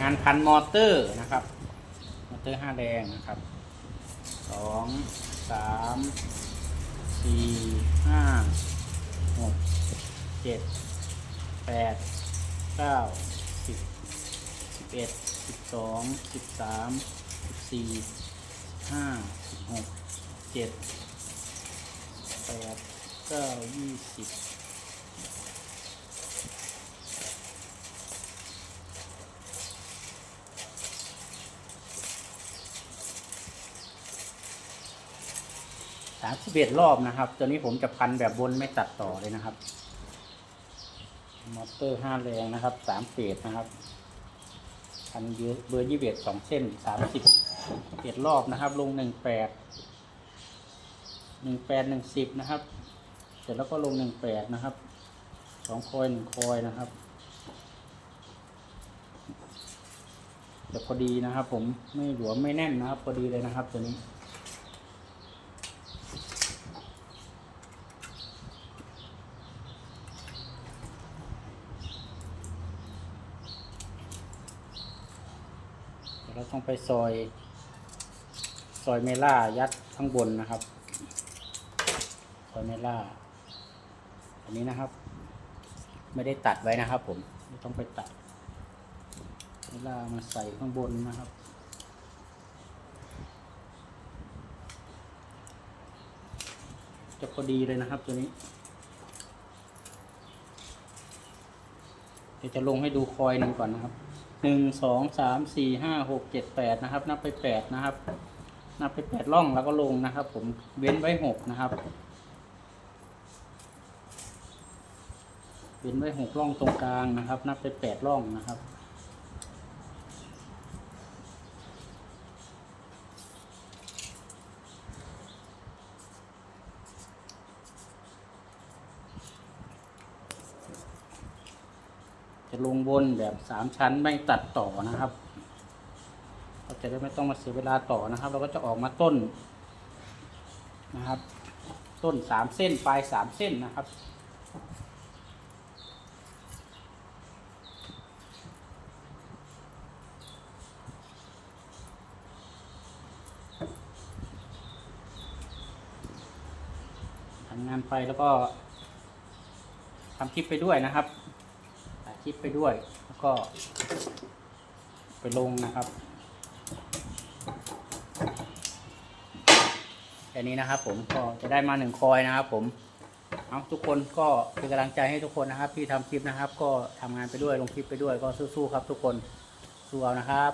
งานพันมอเตอร์นะครับ มอเตอร์ห้าแรงนะครับสองสามสี่ห้าหกเจ็ดแปดเก้าสิบสิบเอ็ดสิบสองสิบสามสิบสี่ห้าสิบหกเจ็ดแปดเก้ายี่สิบ สามสิบเอ็ดรอบนะครับ ตัวนี้ผมจะพันแบบบนไม่ตัดต่อเลยนะครับ มอเตอร์ห้าแรงนะครับสามเฟสนะครับ พันเยอะเบอร์ยี่สิบเอ็ดสองเส้นสามสิบเอ็ดรอบนะครับ ลงหนึ่งแปดหนึ่งแปดหนึ่งสิบนะครับ เสร็จแล้วก็ลงหนึ่งแปดนะครับสองคอยหนึ่งคอยนะครับจะพอดีนะครับ ผมไม่หลวมไม่แน่นนะครับ พอดีเลยนะครับ ตัวนี้ เราต้องไปซอย ซอยเมล่ายัดข้างบนนะครับ ซอยเมล่าอันนี้นะครับ ไม่ได้ตัดไว้นะครับ ผมไม่ต้องไปตัดเมล่ามาใส่ข้างบนนะครับจะพอดีเลยนะครับตัวนี้ เดี๋ยวจะลงให้ดูคอยหนึ่งก่อนนะครับหนึ่งสองสามสี่ห้าหกเจ็ดแปดนะครับ นับไปแปดนะครับ นับไปแปดล่องแล้วก็ลงนะครับ ผมเว้นไว้หกนะครับ เว้นไว้หกล่องตรงกลางนะครับ นับไปแปดล่องนะครับ จะลงบนแบบสามชั้นไม่ตัดต่อนะครับเราจะได้ไม่ต้องมาเสียเวลาต่อนะครับ เราก็จะออกมาต้นนะครับ ต้นสามเส้นปลายสามเส้นนะครับทำงานไปแล้วก็ทำคลิปไปด้วยนะครับ คลิปไปด้วย แล้วก็ ไปลงนะครับแค่นี้นะครับผมก็จะได้มาหนึ่งคอยนะครับ ผมเอาทุกคนก็เป็นกำลังใจให้ทุกคนนะครับ ที่ทำคลิปนะครับ ก็ทำงานไปด้วยลงคลิปไปด้วยก็สู้ๆครับ ทุกคนสู้เอานะครับ